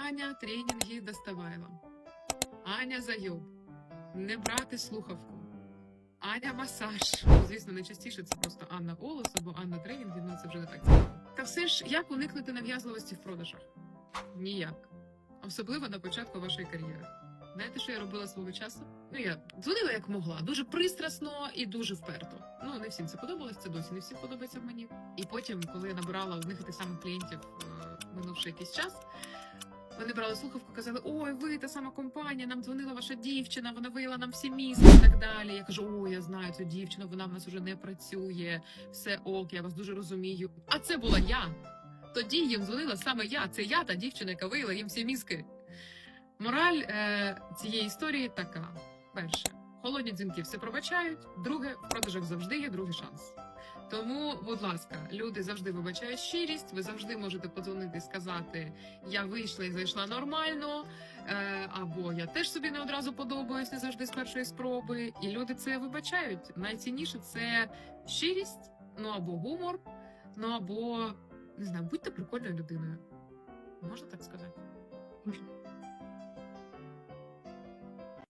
Аня тренінги Доставайла. Аня Зайоб. Не брати слухавку. Аня масаж. Ну, Звісно, найчастіше це просто Анна Голос або Анна Тренінги, ну це вже не так цікаво. Та все ж, як уникнути нав'язливості в продажах? Ніяк. Особливо на початку вашої кар'єри. Знаєте, що я робила свого часу? Ну, я дзвонила як могла, дуже пристрасно і дуже вперто. Ну, не всім це подобалось, це досі не всім подобається мені. І потім, коли я набирала одних і тих самих клієнтів, е, минувши якийсь час, вони брали слухавку, казали: Ой, ви та сама компанія, нам дзвонила ваша дівчина, вона виїла нам всі мізки і так далі. Я кажу: О, я знаю цю дівчину, вона в нас уже не працює, все ок, я вас дуже розумію. А це була я. Тоді їм дзвонила саме я. Це я та дівчина, яка виїла їм всі мізки. Мораль е, цієї історії така: перше, холодні дзвінки все пробачають. Друге, в продажах завжди є другий шанс. Тому, будь ласка, люди завжди вибачають щирість. Ви завжди можете подзвонити і сказати: Я вийшла і зайшла нормально, е, або я теж собі не одразу подобаюсь, не завжди з першої спроби. І люди це вибачають. Найцінніше це щирість, ну або гумор, ну або не знаю, будьте прикольною людиною. Можна так сказати?